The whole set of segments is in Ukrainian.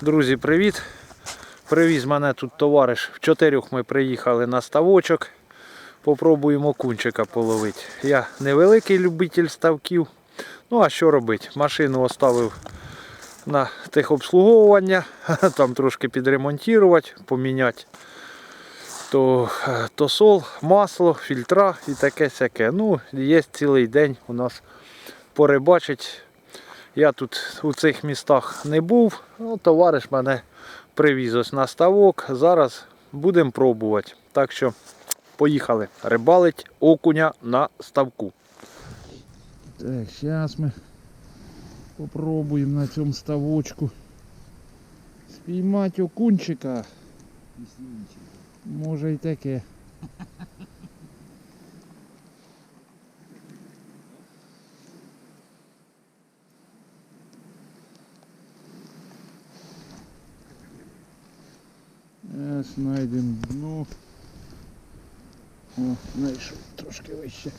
Друзі, привіт! Привіз мене тут товариш. В чотирьох ми приїхали на ставочок. Попробуємо кунчика половити. Я невеликий любитель ставків. Ну а що робити? Машину оставив на техобслуговування, там трошки підремонтувати, поміняти. То, е, то сол, масло, фільтра і таке сяке. Ну, є цілий день у нас порибачить. Я тут у цих містах не був, ну, товариш мене привіз ось на ставок. Зараз будемо пробувати. Так що поїхали рибалить окуня на ставку. Так, зараз ми попробуємо на цьому ставочку спіймати окунчика. Може і таке. Зараз знайдемо дно. О, знайшов трошки вище.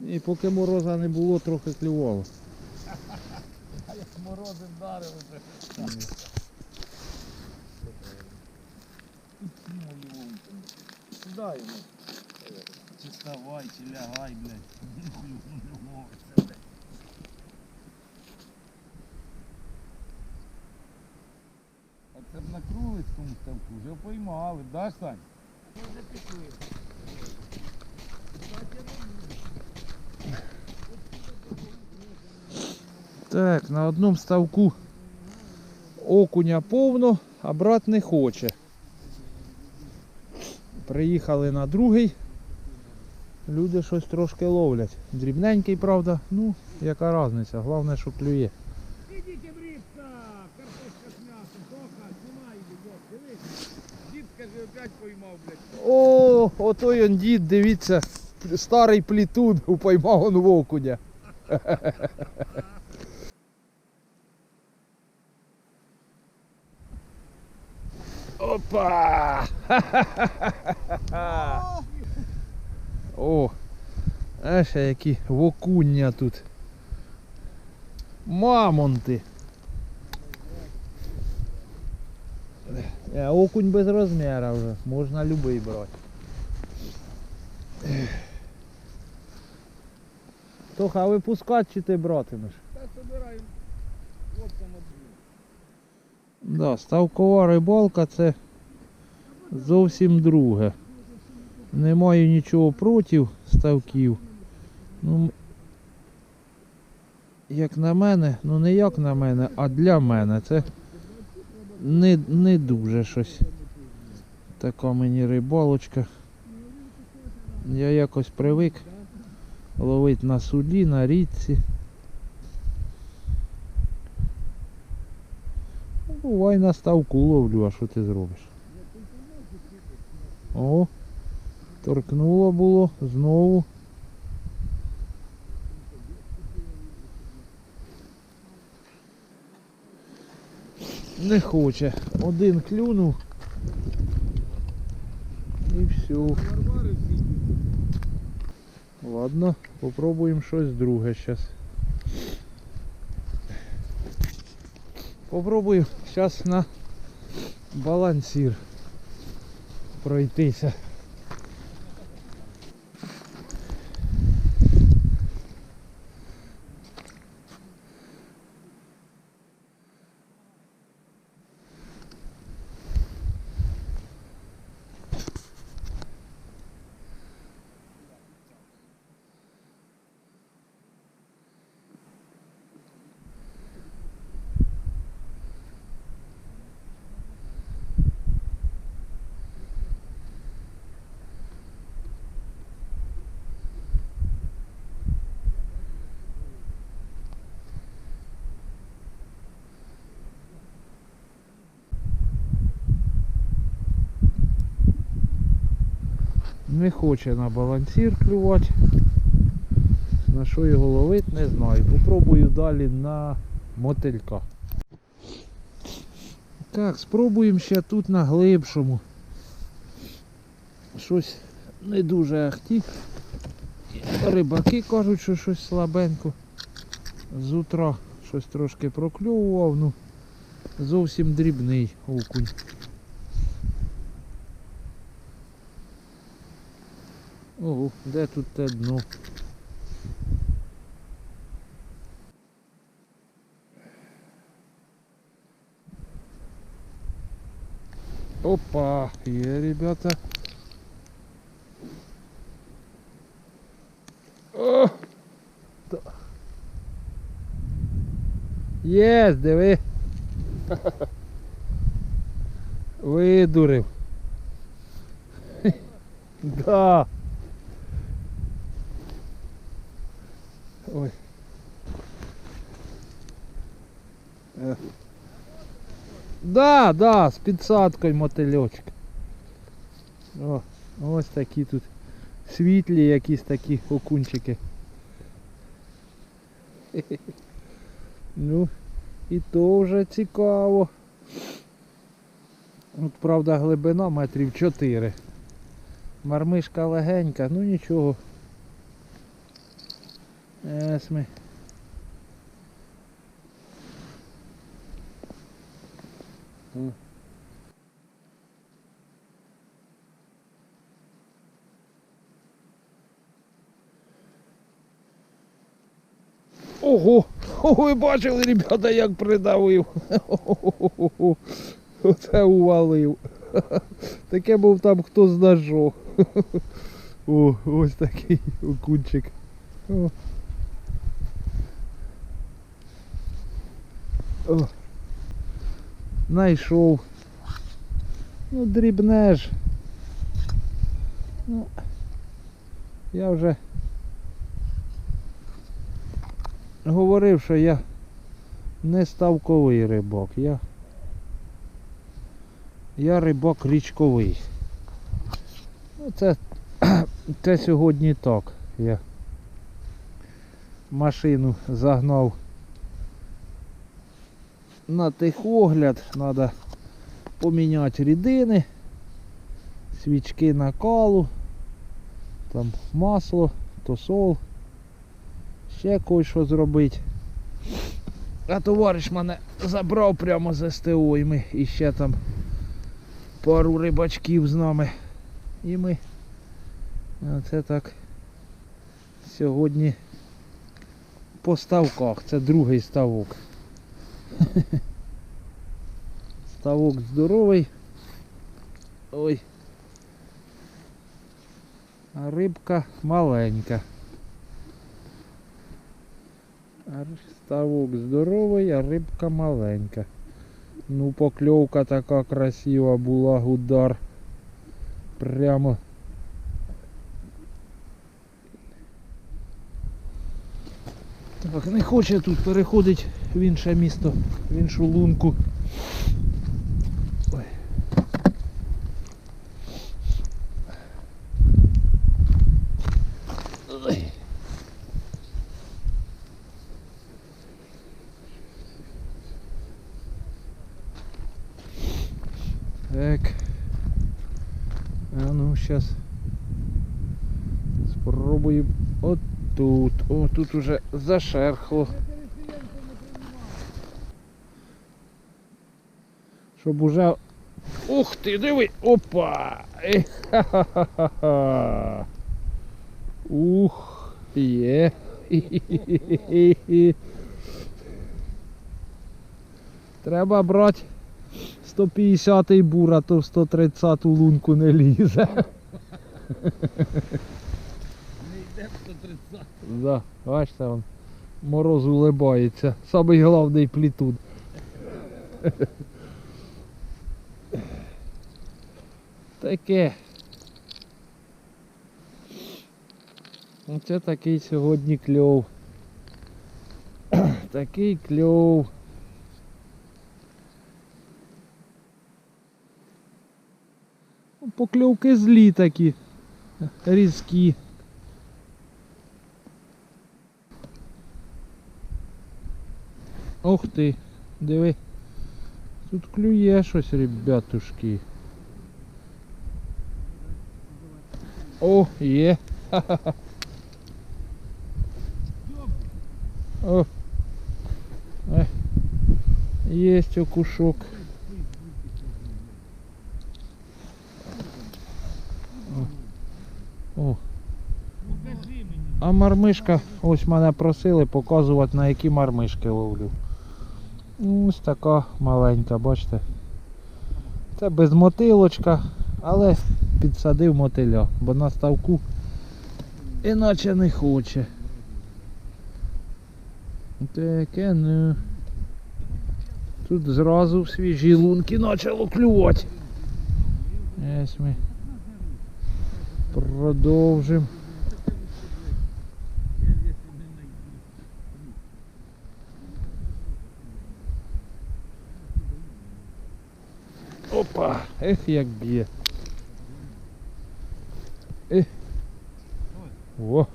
І поки мороза не було, трохи клювало. А як морози вдарили вже. Сюди йому. Чи вставай, чи лягай, блядь. Нюхаю, блядь. А це б на крулицькому ставку вже поймали, да, Сань? Вже пішли. Так, на одному ставку окуня повно, а брат не хоче. Приїхали на другий. Люди щось трошки ловлять. Дрібненький, правда, ну, яка різниця, головне, що клює. Ідіть, брівка, картошка з м'ясом, тоха, знімай, дивись. Дід, каже, опять поймав, блядь. О, отой он дід, дивіться, старий плітун упоймав он в окуня. Опа! О, а ще які вокуння тут. Мамонти. Е, Окунь без розміру вже, можна любий брати. Тоха, а випускати чи ти братимеш? Та собираємо. Там одну. Да, ставкова рибалка це зовсім друге. Не маю нічого проти ставків. Ну, як на мене, ну не як на мене, а для мене це не, не дуже щось. Така мені рибалочка. Я якось привик ловити на суді, на річці. Бувай на ставку ловлю, а що ти зробиш? О, торкнуло було знову. Не хоче. Один клюнув. І все. Ладно, попробуємо щось друге зараз. Попробую зараз на балансір пройтися. Не хоче на балансір клювати. На що його ловити, не знаю. Попробую далі на мотилька. Так, спробуємо ще тут на глибшому. щось не дуже ахті. Рибаки кажуть, що щось слабенько. З утра щось трошки прокльовував, ну зовсім дрібний окунь. Ого, де тут те дно? Опа, є, ребята. О! Та- Є, диви. Видурив. Да. Да, да, з підсадкою мотильочок. О, ось такі тут світлі якісь такі окунчики. Ну, і то вже цікаво. От правда глибина метрів 4. Мармишка легенька, ну нічого. Ес. М. Ого! Ви бачили, ребята, як придавив. Оце увалив. Таке був там хто з ножом. О, ось такий окунчик. О. О. Найшов. Ну, дрібне ж. Ну, я вже говорив, що я не ставковий рибак. Я, я рибак річковий. Ну, це, це сьогодні так. Я машину загнав на техогляд, треба поміняти рідини, свічки накалу, там масло, тосол, ще кое-що зробити. А товариш мене забрав прямо з СТО і ми іще там пару рибачків з нами. І ми оце так сьогодні по ставках. Це другий ставок. Ставок здоровий. Ой. А рибка маленька. Ставок здоровий, а рибка маленька. Ну, покльовка така красива була, удар. Прямо. Так, не хоче тут переходить в інше місто, в іншу лунку. Ой. Ой. Так. А ну сейчас спробую от тут. О, тут уже зашерхло. Щоб уже. Ух ти, диви! Опа! Ха-ха-ха-ха! Ух, є. Треба брати 150-й бур, а то в 130-ту лунку не лізе. Не йде в 130. Да, бачите, он мороз улибається. Самий головний плітун. Таке. Оце такий сьогодні кльов. Такий кльов. Ну, Покльовки злі такі. Різкі. Ох ти, диви. Тут клює щось, ребятушки. О, є. О. Е. Єсть окушок. О. Покажи. А мармишка, ось мене просили показувати на які мармишки ловлю. Ось така маленька, бачите. Це без мотилочка, але підсадив мотиля, бо на ставку іначе не хоче. Таке ну. Тут зразу в свіжі лунки почало клювати. Ось ми продовжимо. Опа, ех як б'є. Ех. О.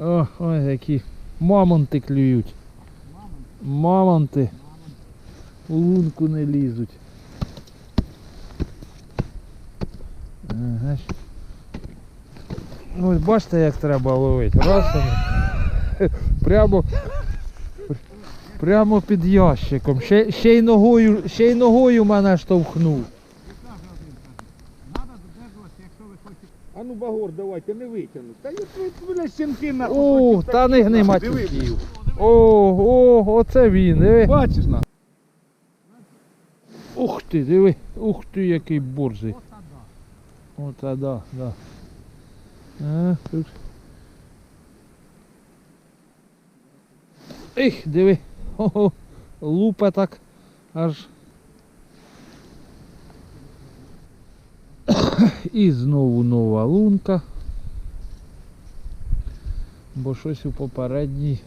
О, ой, які мамонти клюють. Мамонти. У лунку не лізуть. Ага. Ну, бачите, як треба ловити. Раз. Прямо. Прямо під ящиком. Ще, ще, й ногою, ще й ногою мене штовхнув. А багор давайте, не витягну. Та я тут мене щенки на О, та не гни матюків. О, о, оце він, диви. Бачиш на. Ух ти, диви. Ух ти, який борзий. Ота да, да. А, тут. Ех, диви. Хо-хо. Лупе так. Аж. І знову нова лунка. Бо щось у попередній.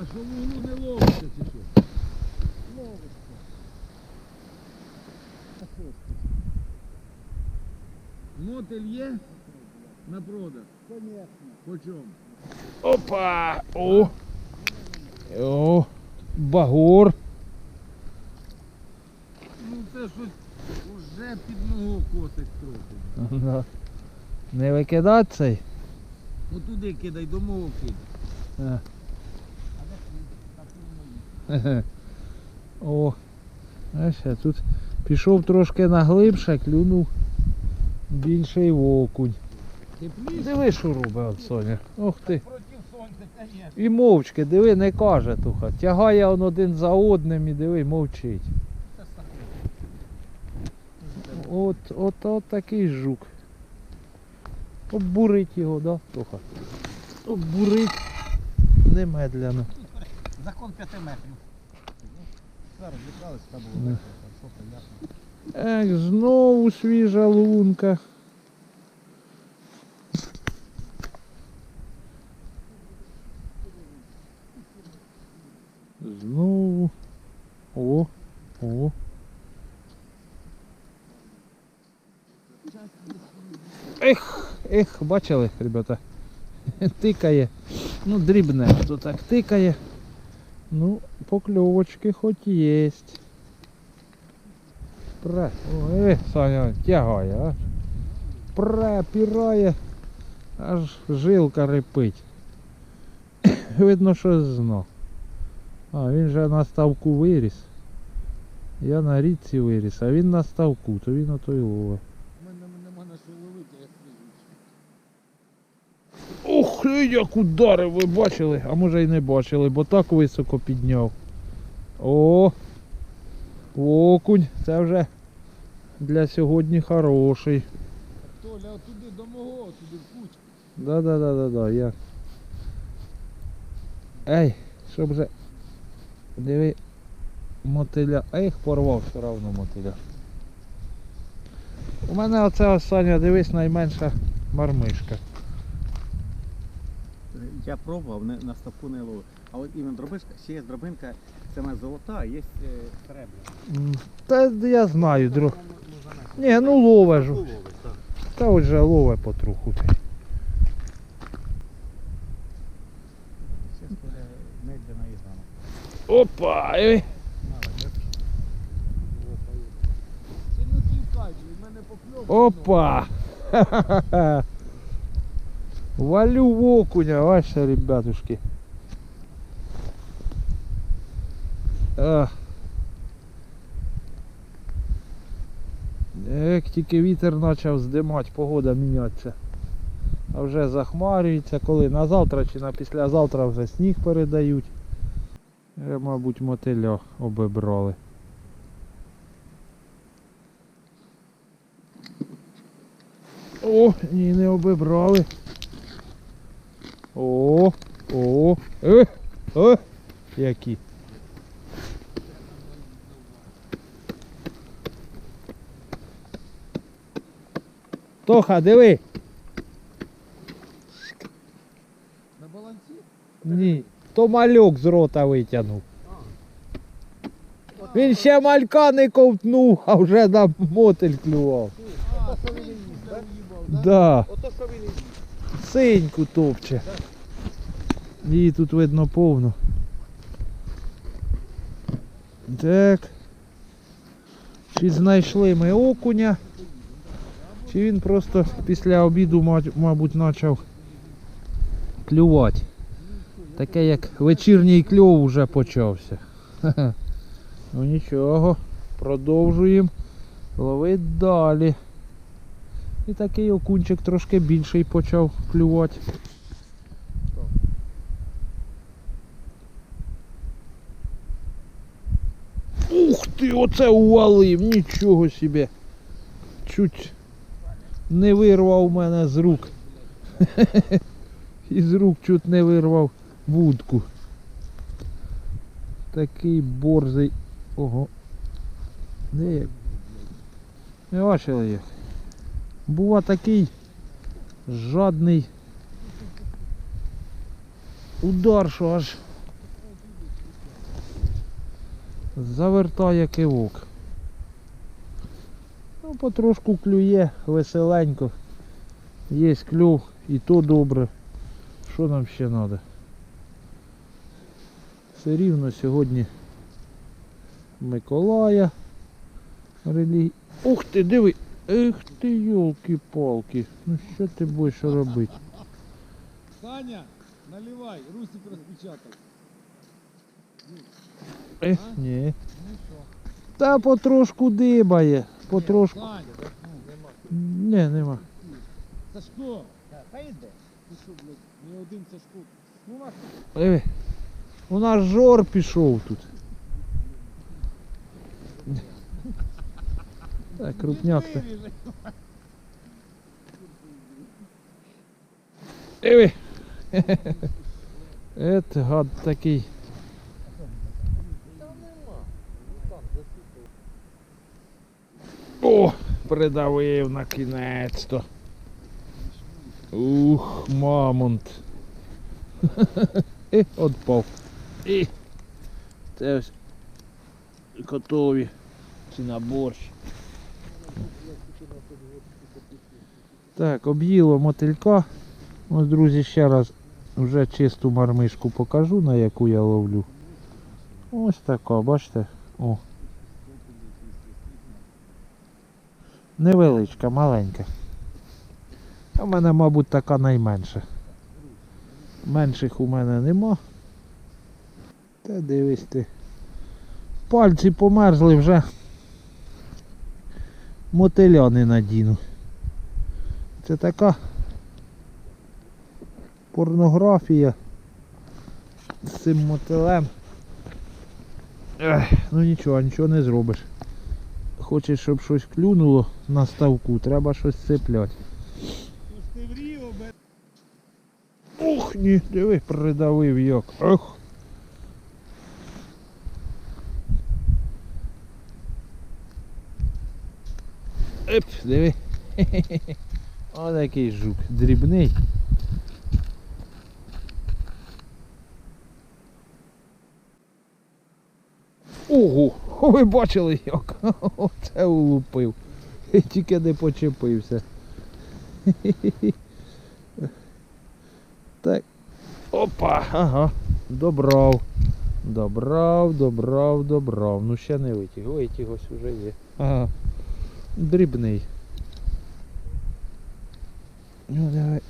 А що луну не ловиться чи що? Ловиться. А що ж? Мотель є на продаж? Конечно. По чому? Опа! О! О! Багор! Ну це щось уже під ногу косить трохи. Да. Не викидати цей. Отуди кидай, до мого кидай. А. О, знаєш, я тут пішов трошки наглибше, клюнув більший окунь. Тепліше? Диви, що робить от Соня. Ох ти. Проти сонця, конечно. І мовчки, диви, не каже туха. Тягає он один за одним і диви, мовчить. От, от, от такий жук. Оббурить його, да, Тоха? Оббурить немедляно. Закон 5 метрів. Зараз літались та було. Ех, знову свіжа лунка. Знову. О, о. Ех, бачили, ребята? Тикає. Ну, дрібне, то так тикає. Ну, покльовочки хоч єсть. Пре. Ой, Саня тягає, а. Пре, пірає. Аж жилка репить. Видно, що знов. А, він же на ставку виріс. Я на річці виріс, а він на ставку, то він ото й ловить. У мене нема на що ловити, я свіжу. Як ударив, ви бачили? А може й не бачили, бо так високо підняв. О! Окунь, це вже для сьогодні хороший. Толя, туди до мого, туди в кучу. Да-да-да-да-да, я. Ей, щоб же. Диви. Мотиля. Ех, порвав все равно мотиля. У мене оце остання, дивись, найменша мармишка. Я пробував, не, на ставку не ловив. А от іменно дробишка, ще є дробинка, це в золота, а є е, серебряна. М, Та я знаю, друг. Ні, ну лове ж. Ловить, так. Та отже лове потроху. Зараз медленно і. Опа! ей. Не не. Опа! Ха-ха-ха. Валю в окуня, ваши ребятушки. А. Як тільки вітер почав здимати, погода мінятися. А вже захмарюється, коли на завтра чи на післязавтра вже сніг передають. Мабуть, мотиля обібрали. О, ні, не обібрали. О, о, е, е, які. Тоха, диви. На балансі? Ні, то мальок з рота витягнув. Він ще малька не ковтнув, а вже на мотель клював. А, що він уїбав, да? Да, Ото що він і їсть. Синьку топче. Її тут видно повно. Так. Чи знайшли ми окуня? Чи він просто після обіду, мабуть, почав клювати? Таке як вечірній кльов вже почався. Ну нічого, продовжуємо ловити далі. І такий окунчик трошки більший почав клювати. Ух ти, оце увалив, нічого собі. Чуть не вирвав мене з рук. Із рук чуть не вирвав вудку. Такий борзий. Ого. Не бачили як? Бува такий жадний удар, що аж завертає кивок. Ну, потрошку клює, веселенько. Є клюв і то добре. Що нам ще треба? Все рівно сьогодні Миколая. Релі... Ух ти, диви! Ех ти, йолки-палки. Ну що ти будеш робити? Саня, наливай, Русик розпечатав. Ех, ні. Ну? Та потрошку дибає. Потрошку. Саня, ну. Не, нема. Сашко, Та йде. ти що, блядь, не один Сашко. Ну, нахуй. Диви. У нас жор пішов тут. Так, крупняк то. Виріже. Диви. Ет гад такий. О, придавив на кінець-то. Ух, мамонт. І отпав. І це ось готові. Чи на борщ. Так, об'їло мотилька. Ось, друзі, ще раз вже чисту мармишку покажу, на яку я ловлю. Ось така, бачите? О. Невеличка, маленька. А в мене, мабуть, така найменша. Менших у мене нема. Та дивись ти. Пальці померзли вже. Мотиля не надіну. Це така порнографія з цим мотилем. Ех, ну нічого, нічого не зробиш. Хочеш, щоб щось клюнуло на ставку, треба щось цепляти. Ух, ні, диви, придавив як. Ох. Еп, диви. Ось такий жук, дрібний. Ого, ви бачили як? Оце улупив. Тільки не почепився. Так. Опа, ага. Добрав. Добрав, добрав, добрав. Ну ще не витяг. Витяг ось уже є. Ага. Дрібний. Ну давай.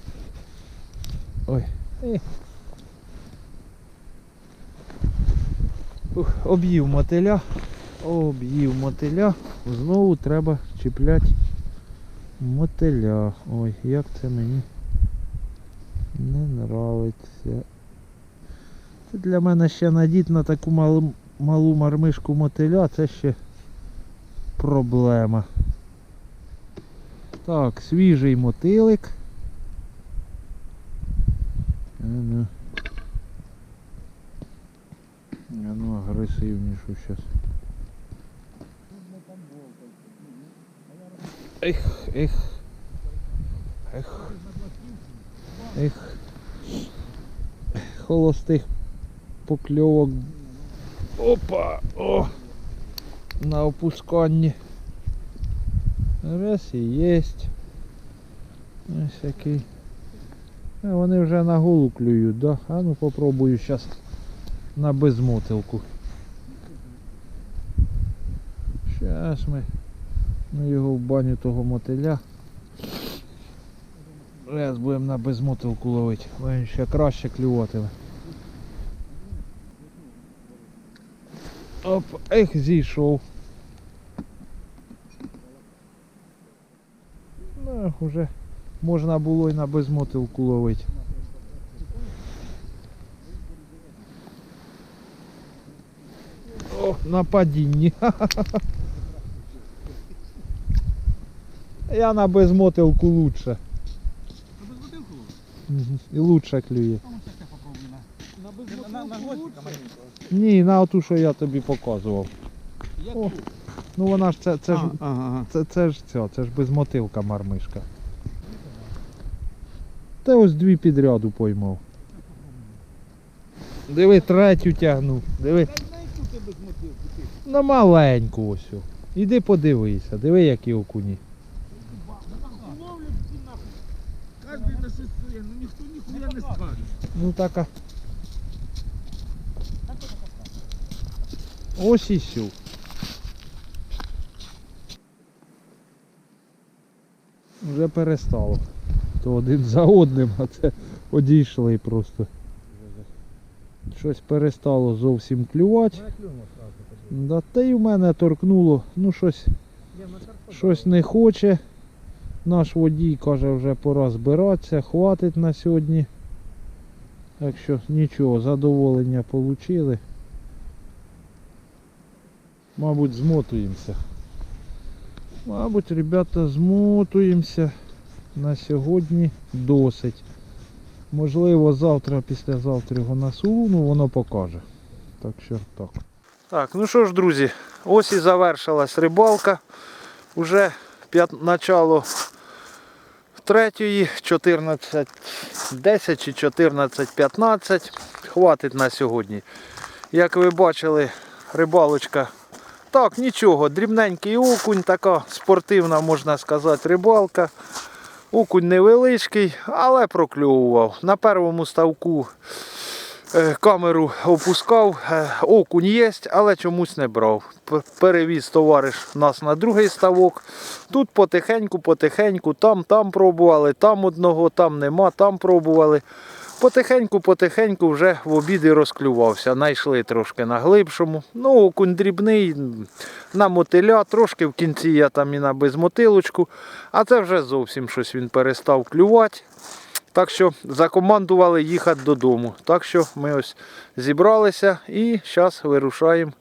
Ой. Е. Ух, об'їв мотиля. Об'їв мотиля. Знову треба чіпляти мотиля. Ой, як це мені не нравиться. Це для мене ще надіт на таку малу, малу мармишку мотиля, це ще проблема. Так, свіжий мотилик. А ну. А ну агресивнішу щас. Ех, ех. Ех. Ех. Холостих покльовок. Опа! О! На опусканні. Раз і єсть. Ось який. А вони вже на голу клюють, да? А ну попробую зараз на безмотилку. Зараз ми ну, його в баню того мотиля. Раз будемо на безмотилку ловити, бо він ще краще клюватиме. Оп, ех, зійшов. Ну, вже можна було і на безмотилку ловити. О, на падінні. Я на безмотилку лучше. А без бутилку? Мгм. І лучше клює. На... На, на, на гвоздика маленького. Ні, на оту, що я тобі показував. О, Ну вона ж це, це ж Ага, ага. Це, це ж ця, це ж безмотилка мармишка. Та ось дві підряду поймав. Диви, третю тягну. Диви. На маленьку ось. Іди подивися, диви які окуні. Кожен на щось ну ніхто ніхуя не скаже. Ну така. Ось і сю. Вже перестало. То один за одним, а це одійшли просто. Щось перестало зовсім клювати. Да, та й у мене торкнуло. Ну щось, щось не хоче. Наш водій каже, вже пора збиратися, хватить на сьогодні. Так що нічого, задоволення отримали. Мабуть, змотуємося. Мабуть, ребята, змотуємося. На сьогодні досить. Можливо, завтра, післязавтра його насуну, воно покаже. Так що так. Так, ну що ж, друзі, ось і завершилась рибалка. Уже п'ят... начало третьої, 14, 10 чи 14, 15. Хватить на сьогодні. Як ви бачили, рибалочка. Так, нічого, дрібненький окунь, така спортивна, можна сказати, рибалка. Окунь невеличкий, але прокльовував. На першому ставку е, камеру опускав, е, окунь є, але чомусь не брав. Перевіз товариш нас на другий ставок. Тут потихеньку, потихеньку, там, там пробували, там одного, там нема, там пробували. Потихеньку, потихеньку вже в обіди розклювався. Найшли трошки на глибшому. Ну, окунь дрібний, на мотиля, трошки в кінці я там і на безмотилочку. А це вже зовсім щось він перестав клювати. Так що закомандували їхати додому. Так що ми ось зібралися і зараз вирушаємо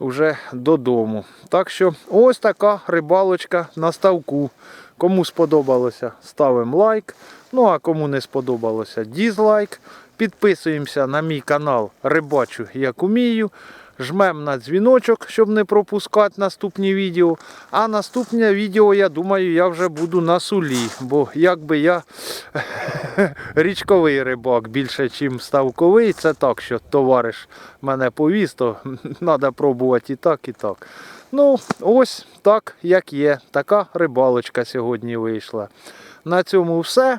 вже додому. Так що ось така рибалочка на ставку. Кому сподобалося, ставимо лайк. Ну а кому не сподобалося, дізлайк. Підписуємося на мій канал Рибачу як умію. Жмем на дзвіночок, щоб не пропускати наступні відео. А наступне відео, я думаю, я вже буду на сулі. Бо якби я річковий рибак більше, ніж ставковий. Це так, що товариш мене повіз, то треба пробувати і так, і так. Ну, ось так, як є. Така рибалочка сьогодні вийшла. На цьому все.